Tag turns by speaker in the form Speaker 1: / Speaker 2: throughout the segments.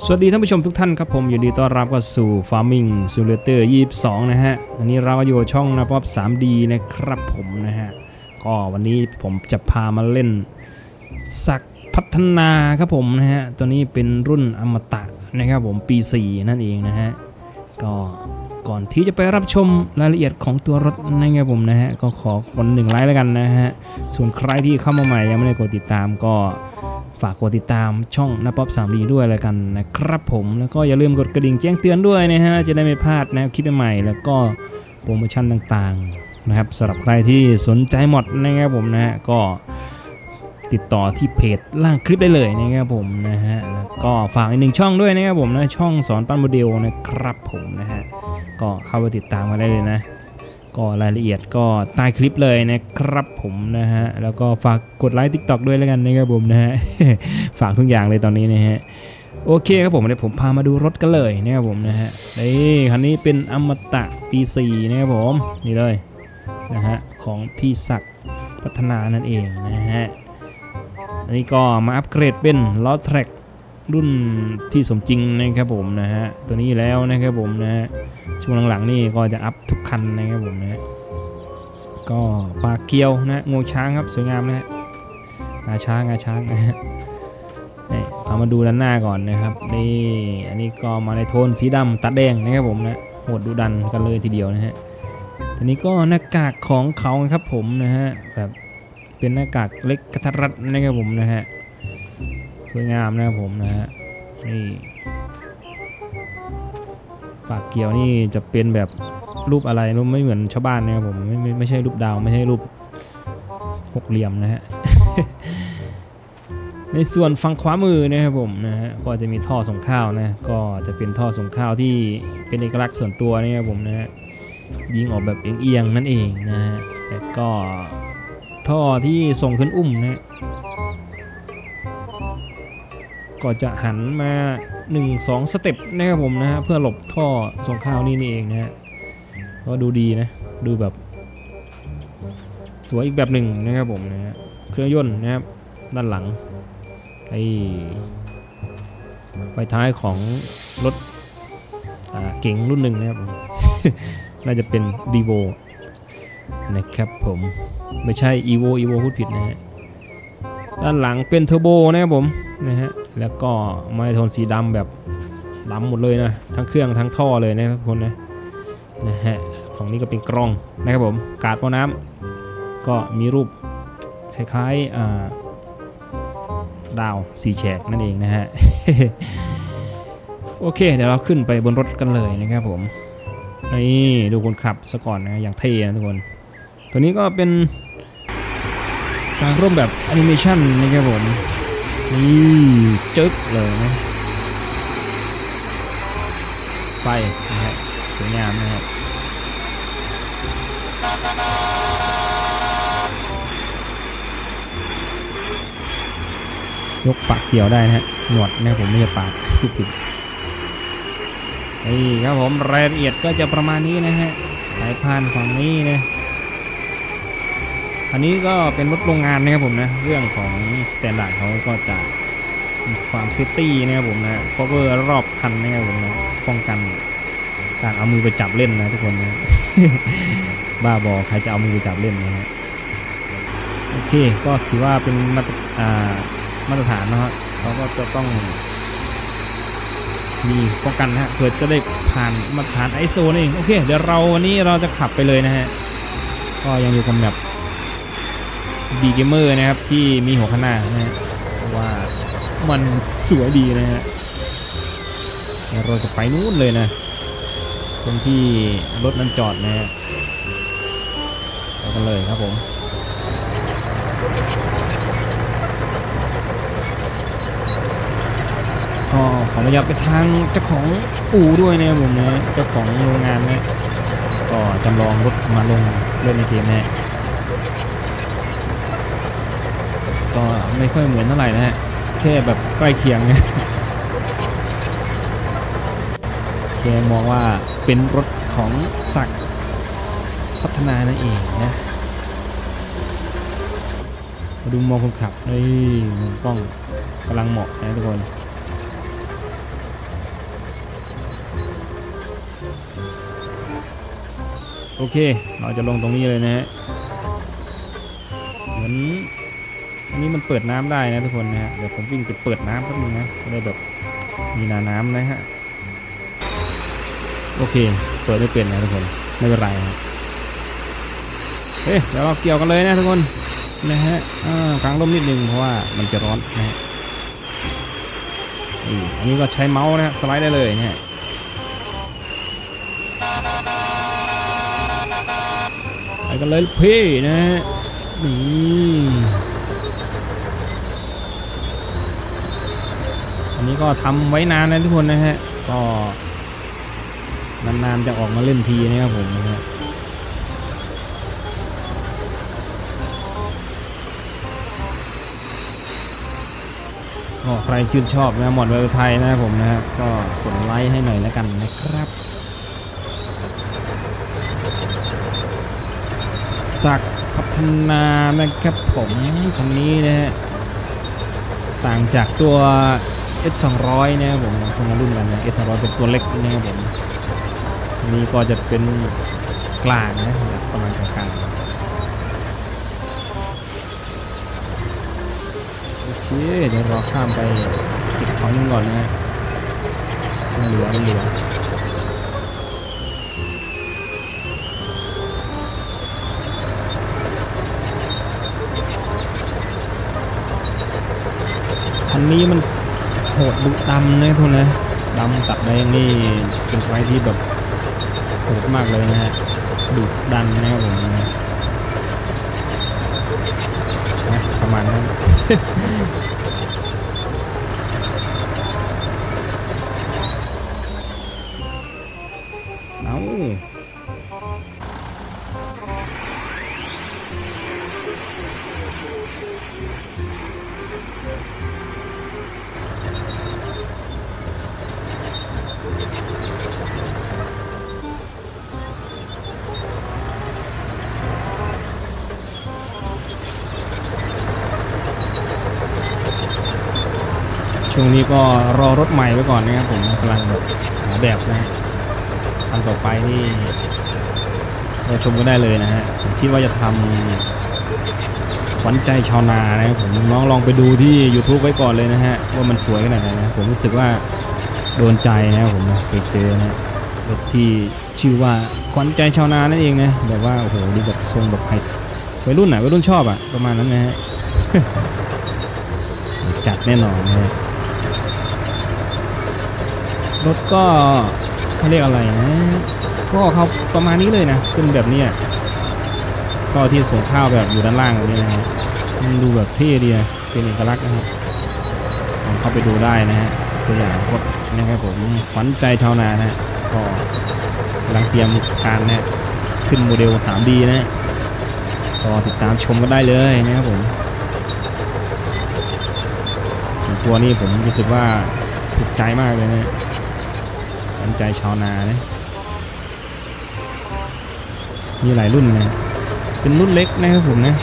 Speaker 1: สวัสดีท่านผู้ชมทุกท่านครับผมยินดีต้อนรับเข้าสู่ Farming Simulator 22 นะฮะ อันนี้เราอยู่ช่องนะป๊อป 3D นะครับผมนะฮะ ก็วันนี้ผมจะพามาเล่นสักพัฒนาครับผมนะฮะ ตัวนี้เป็นรุ่นอมตะนะครับผมปี 4 นั่นเองนะฮะ ก็ก่อนที่จะไปรับชมรายละเอียดของตัวรถนะครับผมนะฮะ ก็ขอคนหนึ่งไลค์แล้วกันนะฮะ ส่วนใครที่เข้ามาใหม่ยังไม่ได้กดติดตามก็ ฝากกดติดตามช่องนป๊อปสามดีด้วยแล้วกันนะครับผมแล้วก็อย่าลืมกดกระดิ่งแจ้งเตือนด้วยนะฮะจะได้ไม่พลาดนะคลิปใหม่ๆแล้วก็โปรโมชั่นต่างๆนะครับสำหรับใครที่สนใจหมดนะครับผมนะฮะก็ติดต่อที่เพจล่างคลิปได้เลยนะครับผมนะฮะแล้วก็ฝากอีกหนึ่งช่องด้วยนะครับผมนะช่องสอนปั้นโมเดลนะครับผมนะฮะก็เข้าไปติดตามมาได้เลยนะ ก็รายละเอียดก็ใต้คลิปเลยนะครับผมนะฮะ แล้วก็ฝากกดไลค์ TikTok ด้วยแล้วกันนะครับผมนะฮะ ฝากทุกอย่างเลยตอนนี้นะฮะ โอเคครับผมเดี๋ยวผมพามาดูรถกันเลยนะครับผมนะฮะนี่คันนี้เป็นอมตะปี4นะครับผม นี่เลยนะฮะ ของพี่ศักดิ์พัฒนานั่นเองนะฮะ อันนี้ก็มาอัปเกรดเป็นล้อแทร็ก รุ่นที่สมจริงนะครับผมนะฮะตัวนี้แล้วนะครับผมนะฮะช่วงหลังๆนี่ก็จะอัพทุกคันนะครับผมนะฮะก็ปลาเกียวนะงวงช้างครับสวยงามนะฮะงาช้างงาช้างนะฮะนี่เอามาดูด้านหน้าก่อนนะครับนี่อันนี้ก็มาในโทนสีดำตัดแดงนะครับผมนะโหดดูดันกันเลยทีเดียวนะฮะทีนี้ก็หน้ากากของเขาครับผมนะฮะแบบเป็นหน้ากากเล็กกระทัดรัดนะครับผมนะฮะ สวยงามนะครับผมนะฮะนี่ปากเกียวนี่จะเป็นแบบรูปอะไรรูปไม่เหมือนชาวบ้านนะครับผมไม่ไม่ไม่ใช่รูปดาวไม่ใช่รูปหกเหลี่ยมนะฮะในส่วนฝั่งขวามือนะครับผมนะฮะก็จะมีท่อส่งข้าวนะก็จะเป็นท่อส่งข้าวที่เป็นเอกลักษณ์ส่วนตัวนะครับผมนะฮะยิงออกแบบเอียงๆนั่นเองนะฮะแล้วก็ท่อที่ส่งขึ้นอุ้มนะ ก็จะหันมา 1 2 สเต็ปนะครับผมนะฮะเพื่อหลบท่อส่งข้าวนี่นี่เองนะฮะก็ดูดีนะ ดูแบบ สวยอีกแบบหนึ่งนะครับผมนะฮะเครื่องยนต์นะครับด้านหลังไอ้ไฟท้ายของรถเก๋งรุ่นหนึ่งนะครับผมน่าจะเป็น d ีโวนะครับผมไม่ใช่ evo evo พูดผิดนะฮะด้านหลังเป็นเทอร์โบนะครับผมนะฮะ แล้วก็ไมโทนสีดำแบบดำหมดเลยนะ ทั้งเครื่องทั้งท่อเลยนะครับทุกคนนะนะฮะฝั่งนี้ก็เป็นกรองนะครับผมกาดปอน้ำก็มีรูปคล้ายๆอ่าดาวสีแฉกนั่นเองนะฮะโอเค เดี๋ยวเราขึ้นไปบนรถกันเลยนะครับผมนี่ดูคนขับซะก่อนนะอย่างเท่นะทุกคน ตัวนี้ก็เป็นการร่วมแบบแอนิเมชันนะครับผม นี่จึ๊กเลยนะไฟนะฮะสวยงามนะฮะยกปากเกี่ยวได้นะฮะ หนวดนะผมไม่ใช่ปากพูดผิดนี่ครับผมรายละเอียดก็จะประมาณนี้นะฮะ สายพานฝั่งนี้นะ อันนี้ก็เป็นรถโรงงานนะครับผมนะ เรื่องของสแตนดาร์ดเขาก็จะมีความเซฟตี้นะครับผมนะคเวอร์รอบคันนะครับผมนะป้องกันการเอามือไปจับเล่นนะทุกคนนะบ้าบอใครจะเอามือไปจับเล่นนะฮะโอเคก็ถือว่าเป็นมาตรมาตรฐานนะฮะเขาก็จะต้องมีป้องกันนะฮะเพื่อจะได้ผ่านมาตรฐานไอโซนั่นเองโอเค เดี๋ยวเราวันนี้เราจะขับไปเลยนะฮะก็ยังอยู่กับแบบ บีเกมเมอร์นะครับที่มีหัวข้างหน้านะฮะว่ามันสวยดีนะฮะเดี๋ยวเราจะไปนู้นเลยนะ ตรงที่รถนั้นจอดนะฮะไปกันเลยครับผมก็ขออนุญาตไปทางเจ้าของอู่ด้วยนะครับผมนะเจ้าของโรงงานนะก็จำลองรถมาลงเล่นในเกมนะ ก็ไม่ค่อยเหมือนเท่าไหร่นะฮะแค่แบบใกล้เคียงนะแกมองว่าเป็นรถของสักพัฒนานั่นเองนะมาดูมองคนขับเฮ้ยมุมกล้องกำลังเหมาะนะทุกคนโอเค เราจะลงตรงนี้เลยนะฮะเหมือน นี้มันเปิดน้ำได้นะทุกคนนะฮะเดี๋ยวผมวิ่งไปเปิดน้ำแป๊บนึงนะจะได้แบบมีนาน้ำนะฮะโอเค เปิดไม่เป็นนะทุกคนไม่เป็นไรครับเฮ้ยเดี๋ยวเราเกี่ยวกันเลยนะทุกคนนะฮะกลางร่มนิดนึงเพราะว่ามันจะร้อนนะฮะอันนี้ก็ใช้เมาส์นะฮะสไลด์ได้เลยนะฮะไปกันเลยพี่นะฮะนี่ อันนี้ก็ทำไว้นานนะทุกคนนะฮะ ก็นานๆจะออกมาเล่นทีนะครับผมนะฮะก็ใครชื่นชอบนะหมอดเวลไทยนะครับผมนะฮะก็กดไลค์ให้หน่อยแล้วกันนะครับศักพัฒนานะครับผมคันนี้นะฮะต่างจากตัว S 2 0 0 นะครับผมคนละรุ่นกันนะ S 2 0 0 เป็นตัวเล็กนะครับผมนนี้ก็จะเป็นกลางนะประมาณกลางโอเคเดี๋ยวรอข้ามไปเก็บของนึงก่อนนะฮะมันเหลือมันเหลือคันนี้มัน โหดดุดำนะทุกคนนะดำตัดแดงนี่เป็นไฟที่แบบโหดมากเลยนะฮะดุดันนะครับผมนะประมาณนั้น ช่วงนี้ก็รอรถใหม่ไว้ก่อนนะครับผมกำลังหาแบบนะฮะคันต่อไปนี่เราชมกันได้เลยนะฮะผมคิดว่าจะทำวัญใจชาวนานะครับผมน้องลองไปดูที่ YouTube ไว้ก่อนเลยนะฮะว่ามันสวยขนาดไหนนะผมรู้สึกว่าโดนใจนะครับผมไปเจอนะรถที่ชื่อว่าขวัญใจชาวนานั่นเองนะแบบว่าโอ้โหดูแบบทรงแบบไฮวัยรุ่นอะวัยรุ่นชอบอะประมาณนั้นนะฮะจัดแน่นอนนะฮะ รถก็เขาเรียกอะไรนะก็เขาประมาณนี้เลยนะขึ้นแบบเนี้ยก็ที่ส่งข้าวแบบอยู่ด้านล่างแบบนี้นะฮะมันดูแบบเท่ดีนะเป็นเอกลักษณ์นะครับเข้าไปดูได้นะฮะตัวอย่างรถนะครับผมขวัญใจชาวนานะฮะก็กำลังเตรียมการนะขึ้นโมเดล 3D นะฮะก็ติดตามชมกันได้เลยนะครับผมส่วนตัวนี้ผมรู้สึกว่าถูกใจมากเลยนะ สนใจชาวนานะมีหลายรุ่นนะ เป็นรุ่นเล็กนะครับผมนะ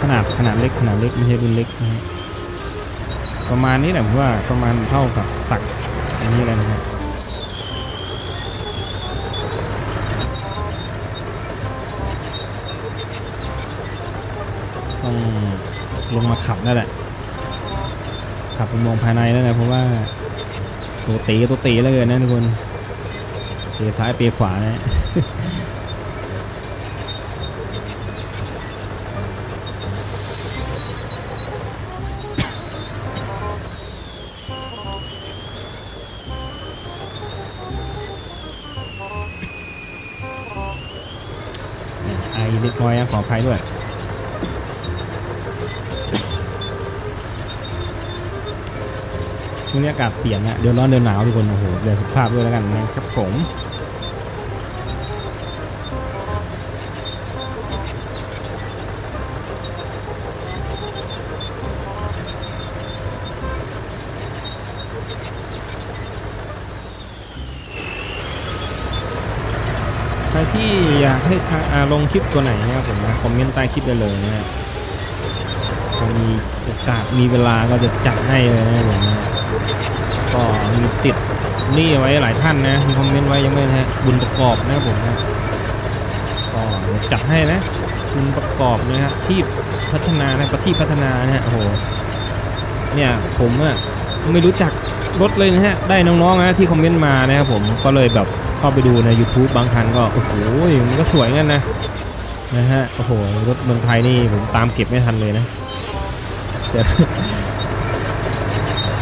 Speaker 1: ขนาดขนาดเล็กขนาดเล็กไม่ใช่รุ่นเล็กนะฮะประมาณนี้แหละผมว่าประมาณเท่ากับสักอันนี้เลยนะครับต้องลงมาขับนั่นแหละขับไปมองภายในแล้วนะเพราะว่า ตัวตีตัวตีแล้วเกินนะทุกคนเปียซ้ายเปียขวานะไอเล็กน้อยนะขออภัยด้วย ช่วงนี้อากาศเปลี่ยนนะเดี๋ยวร้อนเดือนหนาวทุกคนโอ้โหเดือนสุขภาพด้วยแล้วกันนะครับผมใครที่อยากให้ทางอ่าลงคลิปตัวไหนนะครับผมนะคอมเมนต์ใต้คลิปได้เลยนะฮะถ้า มีโอกาสมีเวลาก็จะจัดให้เลยนะผมนะก็มีติดนี่ไว้หลายท่านนะมีคอมเมนต์ไว้ยังไม่นะฮะบุญประกอบนะผมนะก็จัดให้นะคุณประกอบนะฮะที่พัฒนานะประที่พัฒนานะฮะโอ้โหเนี่ยผมอะไม่รู้จักรถเลยนะฮะได้น้องๆนะที่คอมเมนต์มานะครับผมก็เลยแบบเข้าไปดูใน YouTube บางคันก็โอ้โหมันก็สวยงั้นนะนะฮะโอ้โหรถเมืองไทยนี่ผมตามเก็บไม่ทันเลยนะ แต่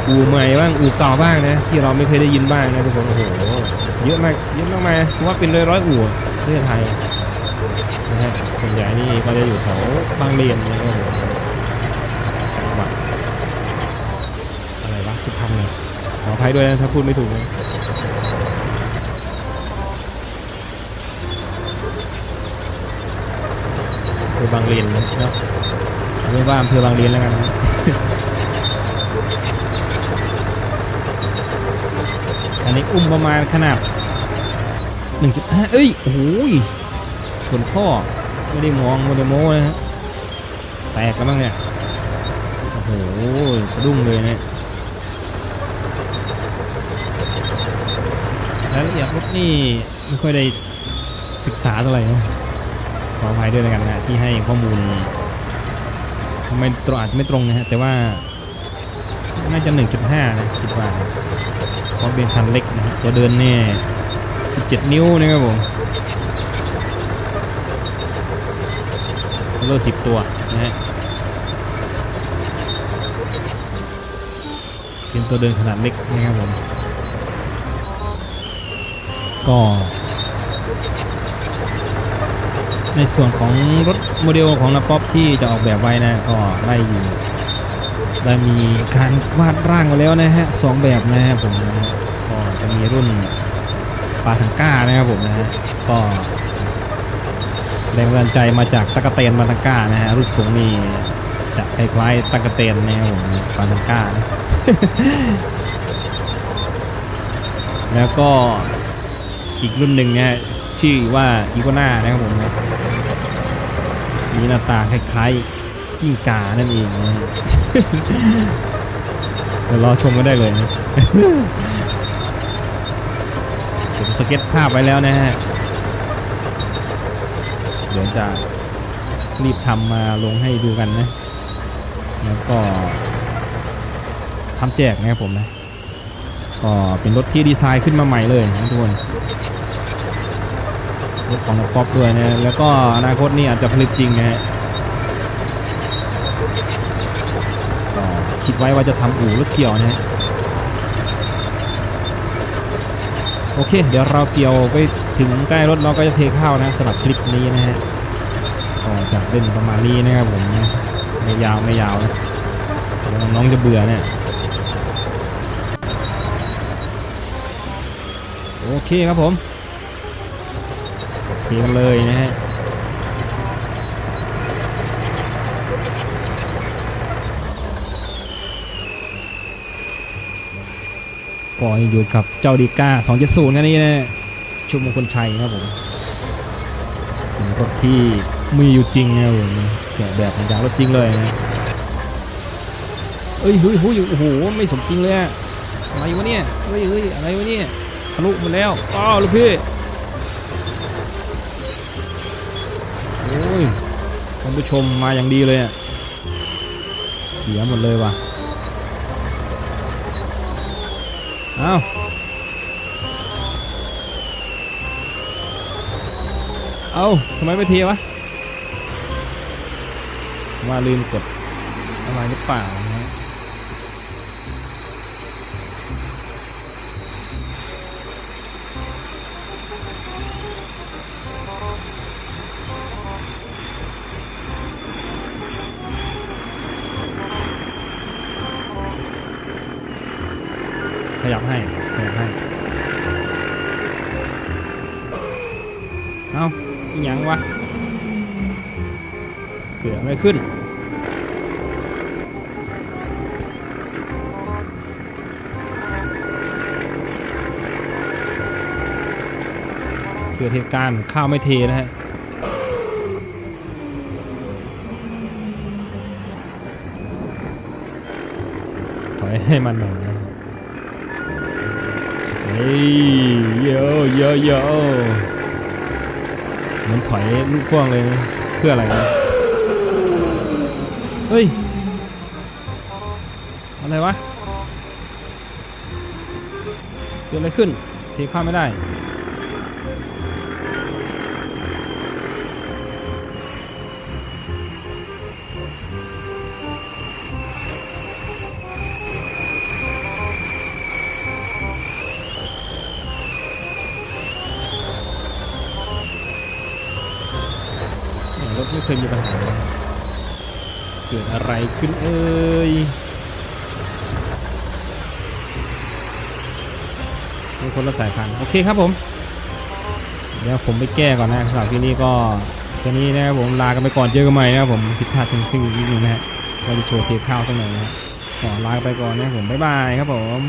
Speaker 1: อูใหม่บ้างอูเก่าบ้างนะ ที่เราไม่เคยได้ยินบ้างนะทุกคนโอ้โหเยอะมากเยอะมากมายผมว่าเป็นร้อยร้อยอู่ประเทศไทยนะฮะส่วนใหญ่นี่ก็จะอยู่แถวบางเลนนะครับจังหวัดอะไรวะสุพรรณเลยขออภัยด้วยนะถ้าพูดไม่ถูกนะอำเภอบางเลนนะเนาะเอาไม่ว่าอำเภอบางเลนแล้วกันนะ อันนี้อุ้มประมาณขนาด 1.5 เอ้ย โอ้โหยชนท่อ ไม่ได้มองไม่ได้โม้นะฮะแตกกันบ้างเนี่ย โอ้โห สะดุ้งเลยเนี่ยรายละเอียดรถนี่ไม่ค่อยได้ศึกษาเท่าไหร่นะขออภัยด้วยแล้วกันนะที่ให้ข้อมูล ไม่ตรงอาจจะไม่ตรงนะฮะแต่ว่าน่าจะ 1.5 นะคิดว่าเพราะเป็นคันเล็กนะฮะตัวเดินเนี่ย17 นิ้วนะครับผมแล้วก็10ตัวนะฮะเป็นตัวเดินขนาดเล็กนะครับผมก็ ในส่วนของรถโมเดลของนาป๊อปที่จะออกแบบไว้นะก็ได้อยู่ได้มีการวาดร่างมาแล้วนะฮะสองแบบนะครับผมนะก็จะมีรุ่นปาทังก้านะครับผมนะฮะก็แรงบันดาลใจมาจากตะกะเตนปาทังก้านะฮะรูปทรงนี่จะคล้ายๆตะกะเตนนะครับผมปาทังก้านะแล้วก็อีกรุ่นหนึ่งนี่ยชื่อว่าอีโกนานะครับผมนะ มีหน้าตาคล้ายๆกิ้งกานั่นเองนะเดี๋ยวรอชมกันได้เลยนะผมสเก็ตภาพไว้แล้วนะฮะ เดี๋ยวจะรีบทำมาลงให้ดูกันนะ แล้วก็ทำแจกนะครับผมนะ ก็เป็นรถที่ดีไซน์ขึ้นมาใหม่เลยนะทุกคน รถของนักป๊อปด้วยนะแล้วก็อนาคตนี่อาจจะผลิตจริงนะฮะคิดไว้ว่าจะทำอู่รถเกี่ยวนะฮะโอเค เดี๋ยวเราเกี่ยวไปถึงใกล้รถเราก็จะเทข้าวนะสำหรับคลิปนี้นะฮะก็จะเล่นประมาณนี้นะครับผมไม่ยาวไม่ยาวนะเดี๋ยวน้องจะเบื่อเนี่ยโอเคครับผม เทกันเลยนะฮะก็ยังอยู่กับเจ้าดีก้า 270กันนี้นะชุมมงคลชัยนะครับผมรถที่มีอยู่จริงนะผมแกะแบบมาจากรถจริงเลยนะเอ้ยเฮ้ยเฮ้ยโอ้โหไม่สมจริงเลยอะอะไรวะเนี่ยเฮ้ยเฮ้ยอะไรวะเนี่ยทะลุหมดแล้วอ้าวลูกพี่ อ้ยท่านผู้ชมมาอย่างดีเลยอะเสียหมดเลยว่ะเอาเอาทำไมไม่เทวะว่าลืมกดอะไรหรือเปล่า เอาอหยังวะ เกิดอะไรขึ้น เกิดเหตุการณ์ข้าวไม่เทนะฮะถอยให้มันหน่อยนะเฮ้ยโยโยโยเห มันถอยลูกพ่วงเลยนะเพื่ออะไรนะเฮ้ย อะไรวะ เกิดอะไรขึ้นเทข้ามไม่ได้ รถไม่เคยมีปัญหาเกิดอะไรขึ้นเอ่ยมีคนละสายพันธุ์โอเคครับผม เดี๋ยวผมไปแก้ก่อนนะสำหรับที่นี่ก็แค่นี้นะครับผมลากันไปก่อนเจอกันใหม่นะครับผมผิดพลาดทิ้งทิ้งนิดนึงนะฮะเราจะโชว์เทปข้าวสักหน่อยนะฮะขอลาไปก่อนนะครับผมบ๊ายบายครับผม